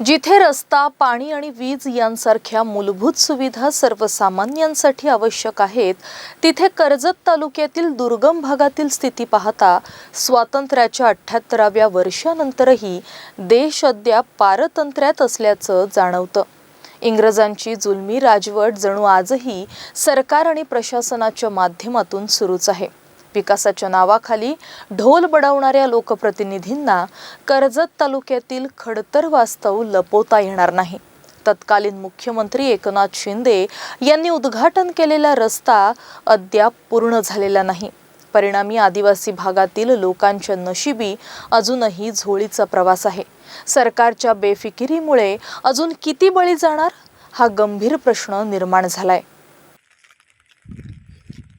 जिथे रस्ता पाणी आणि वीज यांसारख्या मूलभूत सुविधा सर्वसामान्यांसाठी आवश्यक आहेत तिथे कर्जत तालुक्यातील दुर्गम भागातील स्थिती पाहता स्वातंत्र्याच्या अठ्ठ्याहत्तराव्या वर्षानंतरही देश अद्याप पारतंत्र्यात असल्याचं जाणवतं. इंग्रजांची जुलमी राजवट जणू आजही सरकार आणि प्रशासनाच्या माध्यमातून सुरूच आहे. विकासाच्या नावाखाली ढोल बडवणाऱ्या लोकप्रतिनिधींना कर्जत तालुक्यातील खडतर वास्तव लपवता येणार नाही. तत्कालीन मुख्यमंत्री एकनाथ शिंदे यांनी उद्घाटन केलेला रस्ता अद्याप पूर्ण झालेला नाही. परिणामी आदिवासी भागातील लोकांच्या नशिबी अजूनही झोळीचा प्रवास आहे. सरकारच्या बेफिकिरीमुळे अजून किती बळी जाणार? हा गंभीर प्रश्न निर्माण झालाय.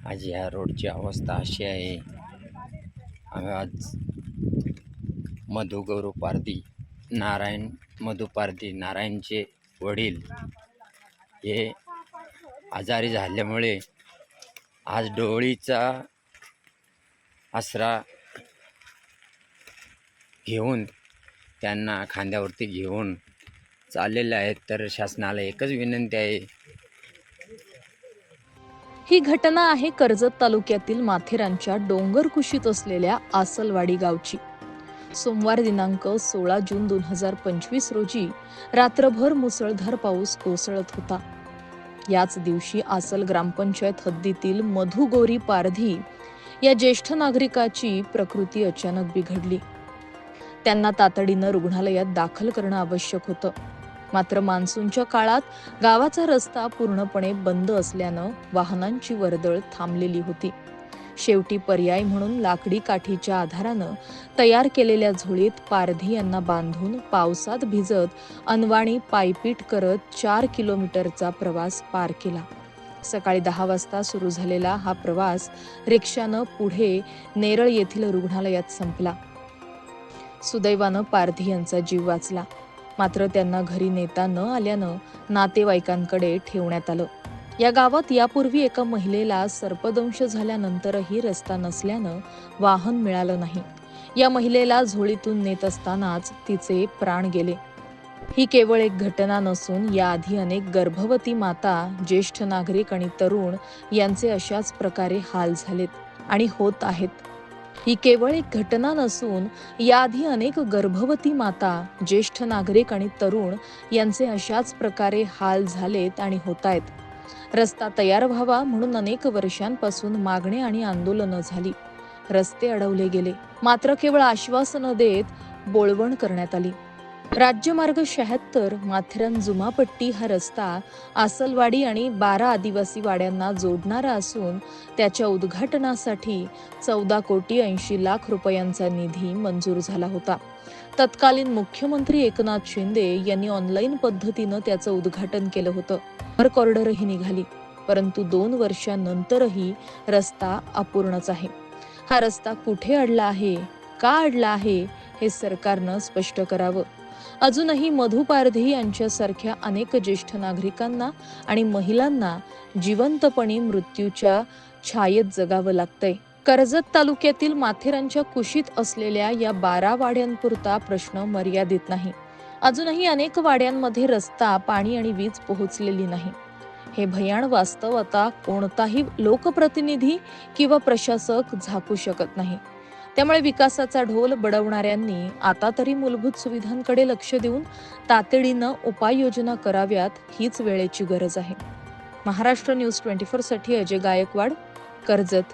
आज ह्या रोडची अवस्था अशी आहे. आम्ही आज मधु गौरव पारधी नारायण मधु पारधी नारायणचे वडील हे आजारी झाल्यामुळे आज डोळीचा आसरा घेऊन त्यांना खांद्यावरती घेऊन चाललेले आहेत. तर शासनाला एकच विनंती आहे ही घटना आहे कर्जत तालुक्यातील माथेरानच्या डोंगर कुशीत असलेल्या आसलवाडी गावची. सोमवार दिनांक सोळा जून दोन हजार पंचवीस रोजी रात्रभर मुसळधार पाऊस कोसळत होता. याच दिवशी आसल ग्रामपंचायत हद्दीतील मधुगोरी पारधी या ज्येष्ठ नागरिकाची प्रकृती अचानक बिघडली. त्यांना तातडीनं रुग्णालयात दाखल करणं आवश्यक होतं. मात्र मान्सूनच्या काळात गावाचा रस्ता पूर्णपणे बंद असल्यानं वाहनांची वर्दळ थांबलेली होती. शेवटी पर्याय म्हणून लाकडी काठीच्या आधारानं तयार केलेल्या झोळीत पारधी यांना बांधून पावसात भिजत अनवाणी पायपीट करत चार किलोमीटरचा प्रवास पार केला. सकाळी दहा वाजता सुरू झालेला हा प्रवास रिक्षानं पुढे नेरळ येथील रुग्णालयात संपला. सुदैवानं पारधी यांचा जीव वाचला. मात्र त्यांना घरी नेता न आल्यानं नातेवाईकांकडे ठेवण्यात आलं. या गावात यापूर्वी एका महिलेला सर्पदंश झाल्यानंतरही रस्ता नसल्यानं वाहन मिळालं नाही. या महिलेला झोळीतून नेत असतानाच तिचे प्राण गेले. ही केवळ एक घटना नसून याआधी अनेक गर्भवती माता ज्येष्ठ नागरिक आणि तरुण यांचे अशाच प्रकारे हाल झालेत आणि होत आहेत. ही केवळ एक घटना नसून याआधी अनेक गर्भवती माता ज्येष्ठ नागरिक आणि तरुण यांचे अशाच प्रकारे हाल झालेत आणि होत आहेत रस्ता तयार व्हावा म्हणून अनेक वर्षांपासून मागणी आणि आंदोलनं झाली. रस्ते अडवले गेले. मात्र केवळ आश्वासनं देत बोळवण करण्यात आली. राज्यमार्ग शहात्तर माथेरान जुमापट्टी हा रस्ता आसलवाडी आणि बारा आदिवासी वाड्यांना जोडणारा असून त्याच्या उद्घाटनासाठी चौदा कोटी ऐंशी लाख रुपयांचा निधी मंजूर झाला होता. तत्कालीन मुख्यमंत्री एकनाथ शिंदे यांनी ऑनलाईन पद्धतीनं त्याचं उद्घाटन केलं होतं. भर ऑर्डरही निघाली परंतु दोन वर्षांनंतरही रस्ता अपूर्णच आहे. हा रस्ता कुठे अडला आहे का अडला आहे हे सरकारनं स्पष्ट करावं. अजूनही मधु पारधी यांच्यासारख्या अनेक ज्येष्ठ नागरिकांना आणि महिलांना जिवंतपणी मृत्यूच्या छायेत जगावं लागतंय. कर्जत तालुक्यातील माथेरांच्या कुशीत असलेल्या या बारा वाड्यांपुरता प्रश्न मर्यादित नाही. अजूनही अनेक वाड्यांमध्ये रस्ता पाणी आणि वीज पोहोचलेली नाही. हे भयाण वास्तव आता कोणताही लोकप्रतिनिधी किंवा प्रशासक झाकू शकत नाही. त्यामुळे विकासाचा ढोल बडवणाऱ्यांनी आता तरी मूलभूत सुविधांकडे लक्ष देऊन तातडीनं उपाययोजना कराव्यात हीच वेळेची गरज आहे. महाराष्ट्र न्यूज ट्वेंटी साठी अजय गायकवाड कर्जत.